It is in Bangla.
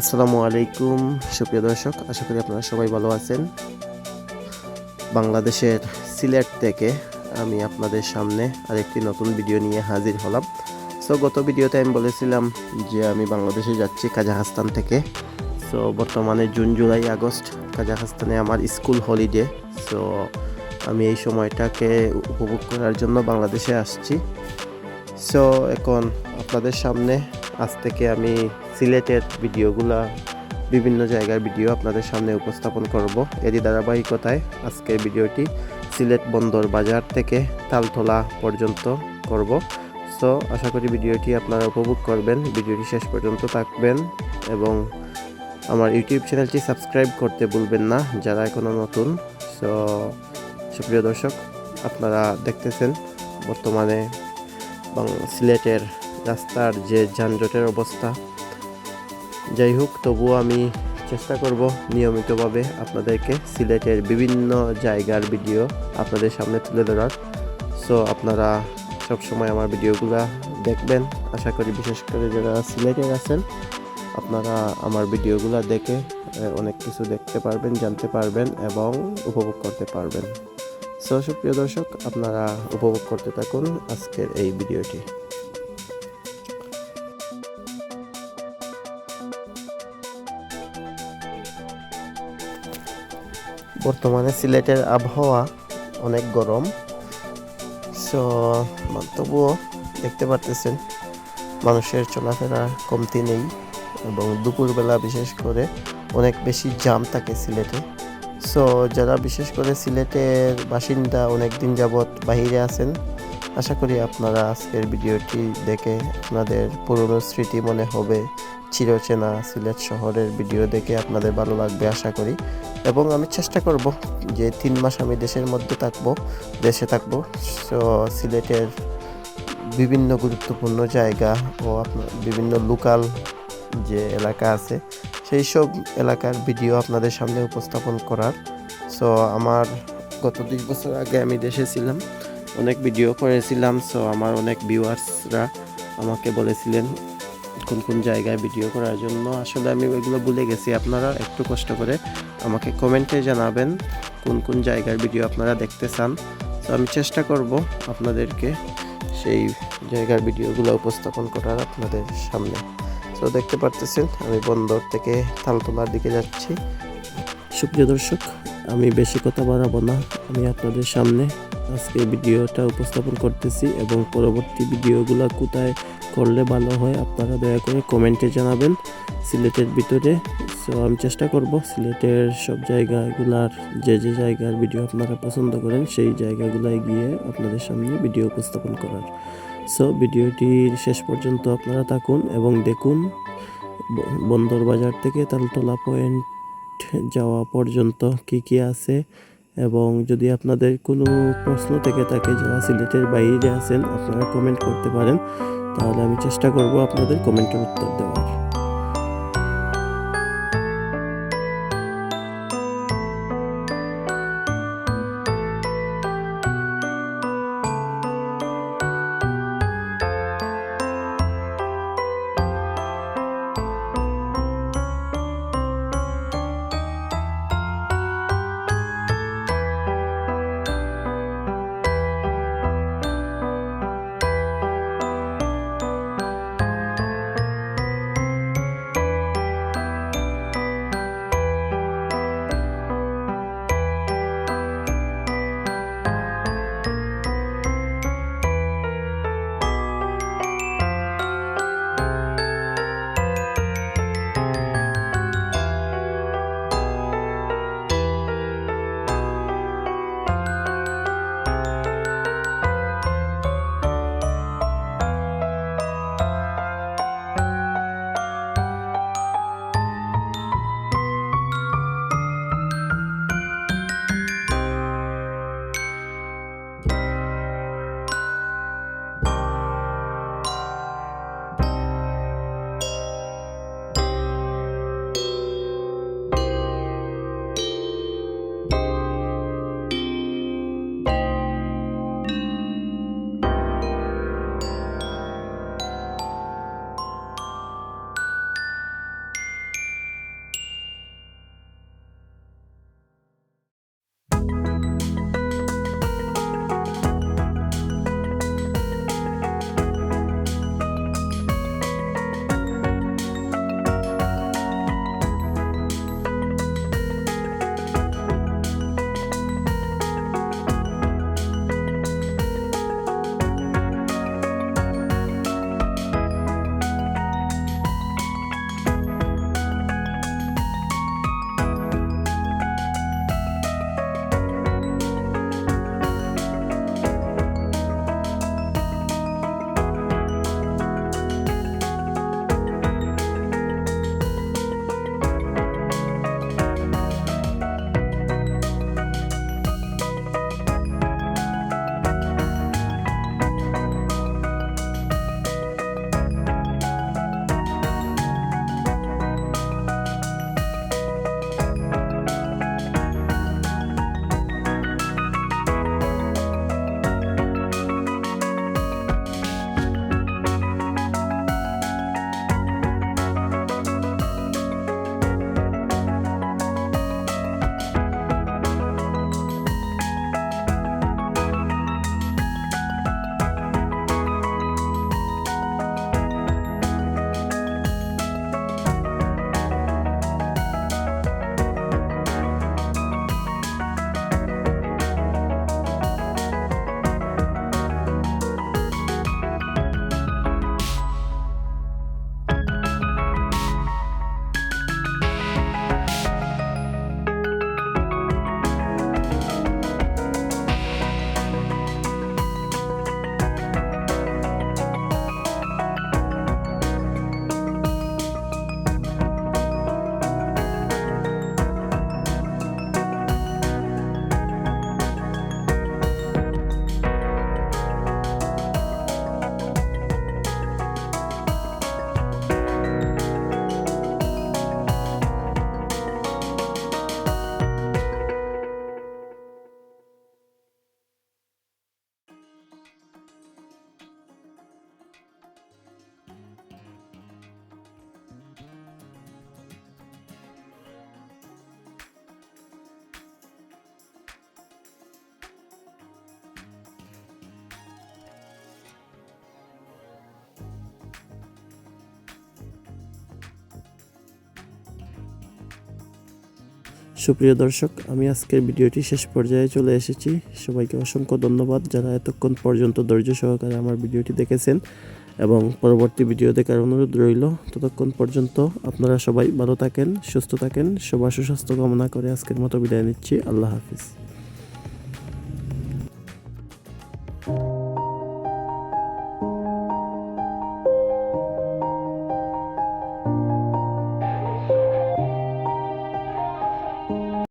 আসসালামু আলাইকুম, সুপ্রিয় দর্শক, আশা করি আপনারা সবাই ভালো আছেন। বাংলাদেশের সিলেট থেকে আমি আপনাদের সামনে আরেকটি নতুন ভিডিও নিয়ে হাজির হলাম। সো গত ভিডিওতে আমি বলেছিলাম যে আমি বাংলাদেশে যাচ্ছি কাজাখস্তান থেকে। সো বর্তমানে জুন, জুলাই, আগস্ট কাজাখস্তানে আমার স্কুল হলিডে। সো আমি এই সময়টাকে উপভোগ করার জন্য বাংলাদেশে আসছি। সো এখন আপনাদের সামনে আজ থেকে আমি সিলেটের ভিডিওগুলা, বিভিন্ন জায়গার ভিডিও আপনাদের সামনে উপস্থাপন করব। এরই ধারাবাহিকতায় আজকের ভিডিওটি সিলেট বন্দর বাজার থেকে তালতলা পর্যন্ত করব। সো, আশা করি ভিডিওটি আপনারা উপভোগ করবেন। ভিডিওটি শেষ পর্যন্ত থাকবেন এবং আমার ইউটিউব চ্যানেলটি সাবস্ক্রাইব করতে ভুলবেন না যারা এখনও নতুন। সো, সুপ্রিয় দর্শক, আপনারা দেখতেছেন বর্তমানে সিলেটের রাস্তার যে যানজটের অবস্থা। যাই হোক তবুও আমি চেষ্টা করব নিয়মিতভাবে আপনাদেরকে সিলেটের বিভিন্ন জায়গার ভিডিও আপনাদের সামনে তুলে ধরার। সো আপনারা সবসময় আমার ভিডিওগুলো দেখবেন। আশা করি বিশেষ করে যারা সিলেটের আছেন, আপনারা আমার ভিডিওগুলো দেখে অনেক কিছু দেখতে পারবেন, জানতে পারবেন এবং উপভোগ করতে পারবেন। সো সুপ্রিয় দর্শক, আপনারা উপভোগ করতে থাকুন আজকের এই ভিডিওটি। বর্তমানে সিলেটের আবহাওয়া অনেক গরম। সো তবুও দেখতে পারতেছেন, মানুষের চলাফেরা কমতি নেই এবং দুপুরবেলা বিশেষ করে অনেক বেশি জাম থাকে সিলেটে। সো যারা বিশেষ করে সিলেটের বাসিন্দা অনেক দিন যাবৎ বাহিরে আছেন আশা করি আপনারা আজকের ভিডিওটি দেখে আপনাদের পুরনো স্মৃতি মনে হবে। চিরচেনা সিলেট শহরের ভিডিও দেখে আপনাদের ভালো লাগবে আশা করি। এবং আমি চেষ্টা করব যে তিন মাস আমি দেশের মধ্যে থাকব, দেশে থাকব। সো, সিলেটের বিভিন্ন গুরুত্বপূর্ণ জায়গা ও আপনার বিভিন্ন লোকাল যে এলাকা আছে, সেই সব এলাকার ভিডিও আপনাদের সামনে উপস্থাপন করার। সো, আমার গত দুই বছর আগে আমি দেশে ছিলাম। অনেক ভিডিও করেছিলাম সো আমার অনেক ভিউয়ার্সরা আমাকে বলেছিলেন কোন কোন জায়গায় ভিডিও করার জন্য। আসলে আমি ওইগুলো ভুলে গেছি, আপনারা একটু কষ্ট করে আমাকে কমেন্টে জানাবেন কোন কোন জায়গার ভিডিও আপনারা দেখতে চান। তো আমি চেষ্টা করব আপনাদেরকে সেই জায়গার ভিডিওগুলো উপস্থাপন করার আপনাদের সামনে। তো দেখতে পারতেছেন, আমি বন্দর থেকে তালতলার দিকে যাচ্ছি। সুপ্রিয় দর্শক, আমি বেশি কথা বাড়াবো না। আমি আপনাদের সামনে আজকে ভিডিওটা উপস্থাপন করতেছি এবং পরবর্তী ভিডিওগুলো কোথায় করলে ভালো হয় আপনারা দয়া করে কমেন্টে জানাবেন। সিলেটের ভিতরে, সো আমি চেষ্টা করব সিলেটের সব জায়গাগুলার যে যে জায়গার ভিডিও আপনারা পছন্দ করেন, সেই জায়গাগুলোয় গিয়ে আপনাদের সামনে ভিডিও উপস্থাপন করার। সো ভিডিওটির শেষ পর্যন্ত আপনারা থাকুন এবং দেখুন বন্দর বাজার থেকে তালতলা পয়েন্ট যাওয়া পর্যন্ত কি কি আছে। এবং যদি আপনাদের কোনো প্রশ্ন থেকে থাকে যারা সিলেটের বাইরে আছেন, আপনারা কমেন্ট করতে পারেন। তাহলে আমি চেষ্টা করব আপনাদের কমেন্টের উত্তর দেওয়ার। সুপ্রিয় দর্শক, আমি আজকের ভিডিওটি শেষ পর্যায়ে চলে এসেছি। সবাইকে অসংখ্য ধন্যবাদ যারা এতক্ষণ পর্যন্ত ধৈর্য সহকারে আমার ভিডিওটি দেখেছেন এবং পরবর্তী ভিডিও দেখার অনুরোধ রইল। ততক্ষণ পর্যন্ত আপনারা সবাই ভালো থাকেন, সুস্থ থাকেন। সবার সুস্বাস্থ্য কামনা করে আজকের মতো বিদায় নিচ্ছি। আল্লাহ হাফিজ।